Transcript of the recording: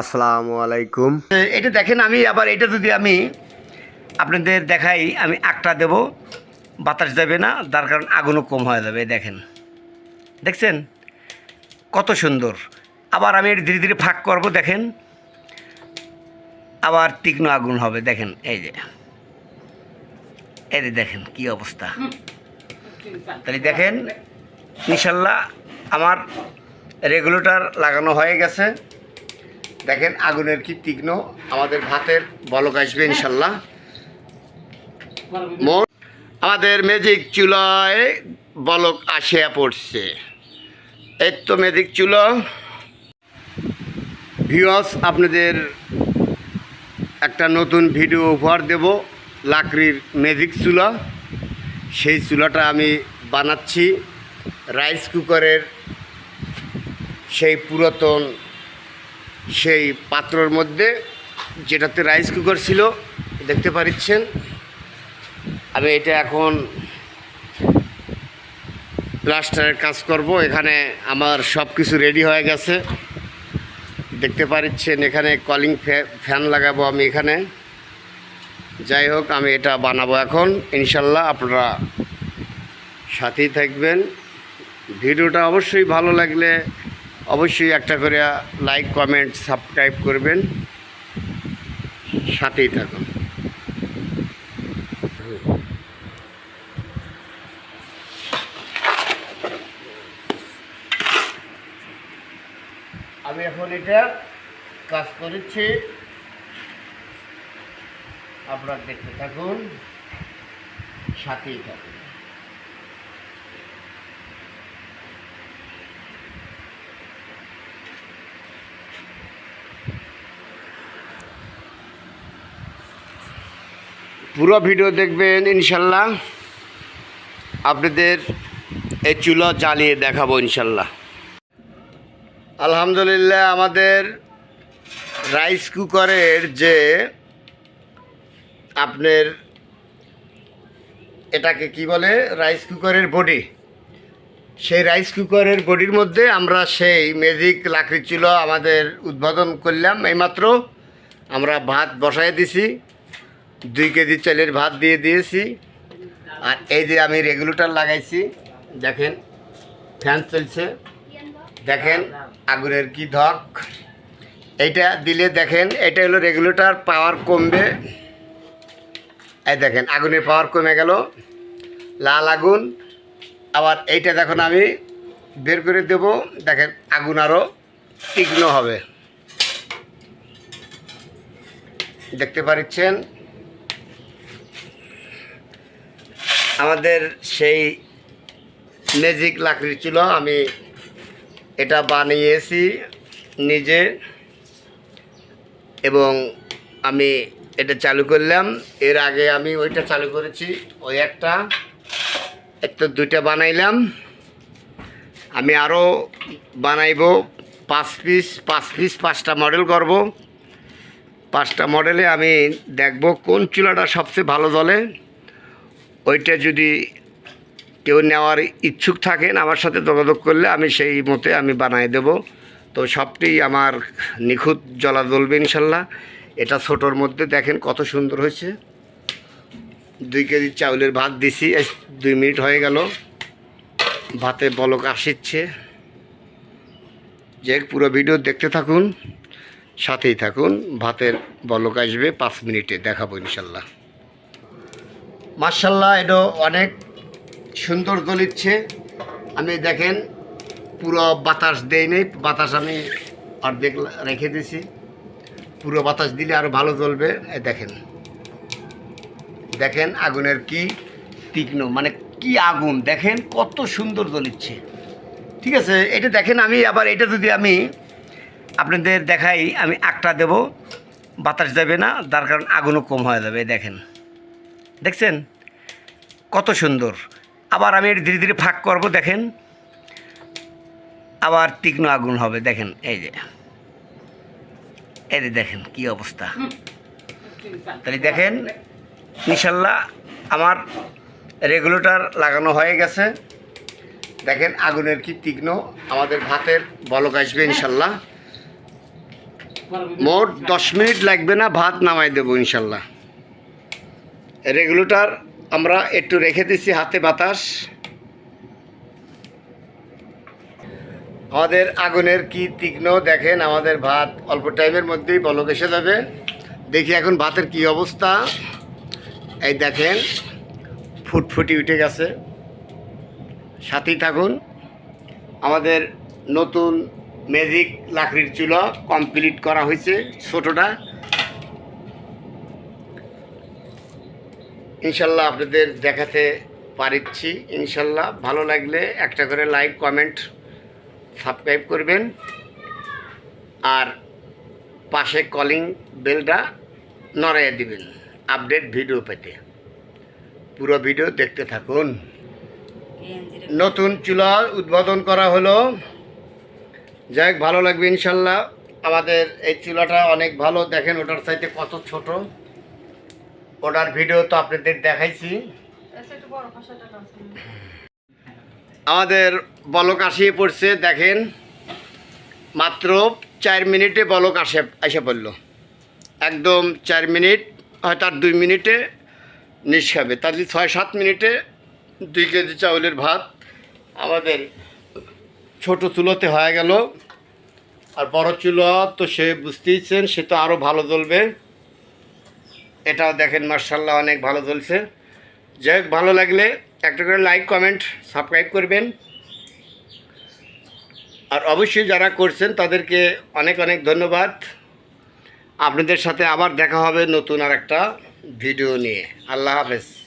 আসসালামু আলাইকুম। এটা দেখেন আমি, আবার এটা যদি আমি আপনাদের দেখাই, আমি একটা দেব, বাতাস যাবে না, তার কারণ আগুনও কম হয়ে যাবে দেখেন। দেখছেন? কত সুন্দর। আবার আমি এটা ধীরে ধীরে ফাঁক করব, দেখেন। আবার তীক্ষ্ণ আগুন হবে, দেখেন, এই যে। এই দেখেন, কি অবস্থা। তাহলে দেখেন, ইনশাল্লাহ আমার রেগুলেটর লাগানো হয়ে গেছে। দেখেন, আগুনের কি তীক্ষ্ণ? আমাদের ভাতের বলক আসবে, ইনশাল্লাহ। আমাদের ম্যাজিক চুলায় বলক আসিয়া পড়ছে। এই তো ম্যাজিক চুলো। ভিউয়ার্স আপনাদের একটা নতুন ভিডিও উপহার দেব, লাকড়ির ম্যাজিক চুলা। সেই চুলাটা আমি বানাচ্ছি। রাইস কুকারের সেই পুরাতন সেই পাত্রর মধ্যে যেটাতে রাইস কুকার ছিল, দেখতে পাচ্ছেন আমি এটা এখন প্লাস্টারের কাজ করব। এখানে আমার সব কিছু রেডি হয়ে গেছে। দেখতে পাচ্ছেন এখানে কলিং ফ্যান লাগাবো আমি এখানে। যাই হোক, আমি এটা বানাবো এখন। ইনশাল্লাহ আপনারা সাথেই থাকবেন। ভিডিওটা অবশ্যই ভালো লাগলে অবশ্যই একটা করে লাইক কমেন্ট সাবস্ক্রাইব করবেন। সাথেই থাকুন। আমি এখন এটা কাজ করেছি। আপনারা দেখতে থাকুন। সাথেই থাকুন। পুরো ভিডিও দেখবেন, ইনশাল্লাহ। আপনাদের এই চুলো জ্বালিয়ে দেখাবো, ইনশাল্লাহ। আলহামদুলিল্লাহ, আমাদের রাইস কুকারের যে আপনার এটাকে কি বলে, রাইস কুকারের বডি, সেই রাইস কুকারের বডির মধ্যে আমরা সেই ম্যাজিক লাকড়ি চুলো আমাদের উদ্বোধন করলাম। এইমাত্র আমরা ভাত বসাই দিছি। দুই কেজি চালের ভাত দিয়ে দিয়েছি। আর এই যে আমি রেগুলেটর লাগাইছি, দেখেন, ফ্যান চলছে। দেখেন, আগুনের কি ধক। এইটা দিলে দেখেন, এটা হলো রেগুলেটর, পাওয়ার কমবে। এই দেখেন, আগুনের পাওয়ার কমে গেল। লাল আগুন। আবার এইটা দেখুন আমি বের করে দেব। দেখেন, আগুন আরও তীক্ষ্ণ হবে। দেখতে পাচ্ছেন? আমাদের সেই ম্যাজিক লাকড়ি ছিল, আমি এটা বানিয়েছি নিজে এবং আমি এটা চালু করলাম। এর আগে আমি ওইটা চালু করেছি, ওই একটা একটা দুইটা বানাইলাম। আমি আরও বানাইব, পাঁচ পিস পাঁচ পিস পাঁচটা মডেল করব। পাঁচটা মডেলে আমি দেখব কোন চুলাটা সবচেয়ে ভালো দলে ওইটা যদি কেউ নেওয়ার ইচ্ছুক থাকেন আমার সাথে যোগাযোগ করলে আমি সেই মতে আমি বানাই দেব। তো সবটি আমার নিখুঁত জলা জ্বলবে ইনশাল্লাহ। এটা ছোটোর মধ্যে দেখেন কত সুন্দর হয়েছে। দুই কেজি চাউলের ভাত দিছি দুই মিনিট হয়ে গেল। ভাতে বলক আসিচ্ছে। যে পুরো ভিডিও দেখতে থাকুন, সাথেই থাকুন। ভাতের বলক আসবে, পাঁচ মিনিটে দেখাবো ইনশাল্লাহ। মার্শাল্লাহ এটা অনেক সুন্দর জ্বলিচ্ছে। আমি দেখেন, পুরো বাতাস দেই নেই, বাতাস আমি আর অর্ধেক রেখে দিছি। পুরো বাতাস দিলে আরও ভালো জ্বলবে। দেখেন। দেখেন আগুনের কি তীক্ষ্ণ মানে কি আগুন, দেখেন কত সুন্দর জ্বলিচ্ছে। ঠিক আছে, এটা দেখেন আমি, আবার এটা যদি আমি আপনাদের দেখাই, আমি একটা দেব, বাতাস যাবে না, তার কারণ আগুনও কম হয়ে যাবে দেখেন। দেখছেন? কত সুন্দর। আবার আমি ধীরে ধীরে ফাঁক করব, দেখেন। আবার তীক্ষ্ণ আগুন হবে, দেখেন, এই যে। এই যে দেখেন, কি অবস্থা। তাহলে দেখেন, ইনশাল্লাহ আমার রেগুলেটর লাগানো হয়ে গেছে। দেখেন, আগুনের কি তীক্ষ্ণ, আমাদের ভাতের বলক আসবে ইনশাল্লাহ। মোট দশ মিনিট লাগবে না, ভাত নামাই দেবো ইনশাল্লাহ। রেগুলেটর আমরা একটু রেখে দিচ্ছি হাতে বাতাস। আমাদের আগুনের কি তীক্ষ্ণ দেখেন? আমাদের ভাত অল্প টাইমের মধ্যেই বলক এসে যাবে। দেখি এখন ভাতের কি অবস্থা। এই দেখেন, ফুটফুটি উঠে গেছে। সাথেই থাকুন। আমাদের নতুন ম্যাজিক লাকড়ির চুলা কমপ্লিট করা হয়েছে ছোটোটা। ইনশাল্লাহ আপনাদের দেখাতে পারিচ্ছি। ইনশাল্লাহ ভালো লাগলে একটা করে লাইক, কমেন্ট, সাবস্ক্রাইব করবেন। আর পাশে কলিং বেলটা নড়াইয়া দিবেন, আপডেট ভিডিও পেতে। পুরো ভিডিও দেখতে থাকুন। নতুন চুলা উদ্বোধন করা হলো। যাই হোক, ভালো লাগবে ইনশাল্লাহ। আমাদের এই চুলাটা অনেক ভালো। দেখেন ওটার চাইতে কত ছোট। ওটার ভিডিও তো আপনাদের দেখাইছি। আমাদের বলক আসিয়ে পড়ছে, দেখেন। মাত্র চার মিনিটে বলক আসে, এসে পড়ল। একদম চার মিনিট, হয়তো আর দুই মিনিটে নিষ্কাবে তাহলে ছয় সাত মিনিটে দুই কেজি চাউলের ভাত আমাদের ছোট চুলোতে হয়ে গেল। আর বড় চুলো তো সে বুঝতেইছেন, সে তো আরও ভালো জ্বলবে। এটাও দেখেন মার্শাল্লাহ অনেক ভালো চলছে। যাই হোক, ভালো লাগলে একটা করে লাইক কমেন্ট সাবস্ক্রাইব করবেন। আর অবশ্যই যারা করছেন, তাদেরকে অনেক অনেক ধন্যবাদ। আপনাদের সাথে আবার দেখা হবে নতুন আর একটা ভিডিও নিয়ে। আল্লাহ হাফেজ।